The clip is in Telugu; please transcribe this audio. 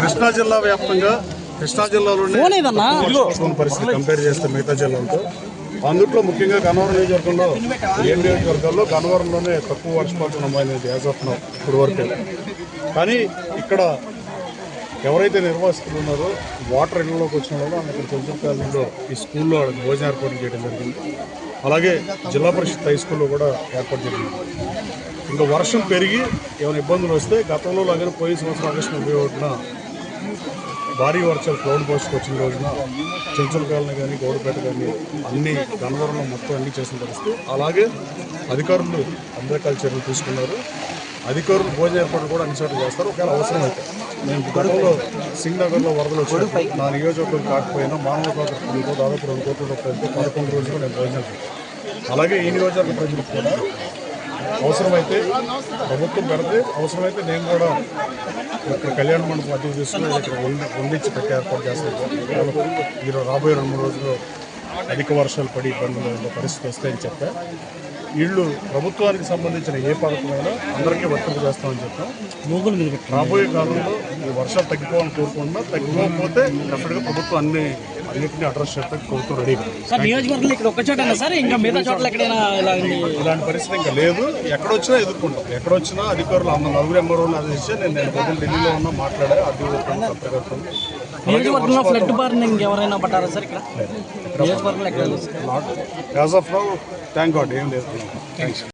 కృష్ణా జిల్లా వ్యాప్తంగా కృష్ణా జిల్లాలోనే పరిస్థితి కంపేర్ చేస్తే మిగతా జిల్లాలతో. అందుట్లో ముఖ్యంగా గన్నవరం నియోజకవర్గంలో ఏ నియోజకవర్గాల్లో గన్నవరంలోనే తక్కువ వర్షపాతం నమోదైంది యాజ్ ఆఫ్ నౌ ఇప్పుడు వరకు కానీ ఇక్కడ ఎవరైతే నిర్వాసితులు ఉన్నారో వాటర్ ఇళ్ళలోకి వచ్చిన వాళ్ళు అక్కడ కొంచెం కాలంలో ఈ స్కూల్లో భోజన ఏర్పాటు చేయడం జరిగింది. అలాగే జిల్లా పరిషత్ హై స్కూల్లో కూడా ఏర్పాటు జరిగింది. ఇంకా వర్షం పెరిగి ఏమైనా ఇబ్బందులు వస్తే గతంలో లాగానే పోయిన సంవత్సరం ఆగస్టు ముప్పై ఒకటిన భారీ వర్షాలు క్లౌడ్ పోస్ట్కి వచ్చిన రోజున చెంచుల కానీ గౌడపేట కానీ అన్ని గన్నవరంలో మొత్తం అన్ని చేసిన పరిస్థితి. అలాగే అధికారులు అందరికాల చర్యలు తీసుకున్నారు. అధికారులు భోజన ఏర్పాటు కూడా అన్ని చోట్ల చేస్తారు. ఒకవేళ అవసరం అయితే నేను గతంలో సింగ్నగర్లో వరదలు వచ్చి నా నియోజకవర్గం కాకపోయినా మానవ కాకపోతే దాదాపు రెండు కోట్ల రూపాయలతో పదకొండు రోజులు నేను భోజనం అలాగే ఈ నియోజకవర్గ ప్రజలకు కూడా అవసరమైతే ప్రభుత్వం పెడితే అవసరమైతే నేను కూడా ఇక్కడ కళ్యాణ మండపం అతిథి తీసుకుని ఇక్కడ వండించి పెట్టే ఏర్పాటు చేస్తాను. ఈరోజు రాబోయే రెండు మూడు రోజుల్లో అధిక వర్షాలు పడి ఇబ్బందులు ఉండే పరిస్థితి వస్తాయని చెప్పా. వీళ్ళు ప్రభుత్వానికి సంబంధించిన ఏ పథకమైనా అందరికీ వర్తింప చేస్తామని చెప్పాం. రాబోయే కాలంలో ఈ వర్షాలు తగ్గిపోవాలని కోరుకుంటున్నా. తగ్గిపోకపోతే డెఫినెట్గా ప్రభుత్వం అన్ని అన్నింటినీ అడ్రస్ చేయడానికి ప్రభుత్వం రెడీగా నియోజకవర్గంలో ఇక్కడ ఒక్క చోట సార్? ఇంకా మిగతా చోట్ల ఎక్కడైనా? ఇలాంటి పరిస్థితి ఇంకా లేదు. ఎక్కడొచ్చినా ఎదుర్కొంటాం. ఎక్కడొచ్చినా అధికారులు అన్న నలుగురు ఎంఆర్ఓలు ఆదేశించి నేను నేను పొద్దున్న ఢిల్లీలో ఉన్నా మాట్లాడా అధికారులు కలెక్టర్ నియోజకవర్గంలో ఫ్లడ్ బార్నింగ్ ఎవరైనా పట్టారా సార్ ఇక్కడ? నియోజకవర్గంలో ఎక్కడ? As of now thank God ఏం లేదు. థ్యాంక్స్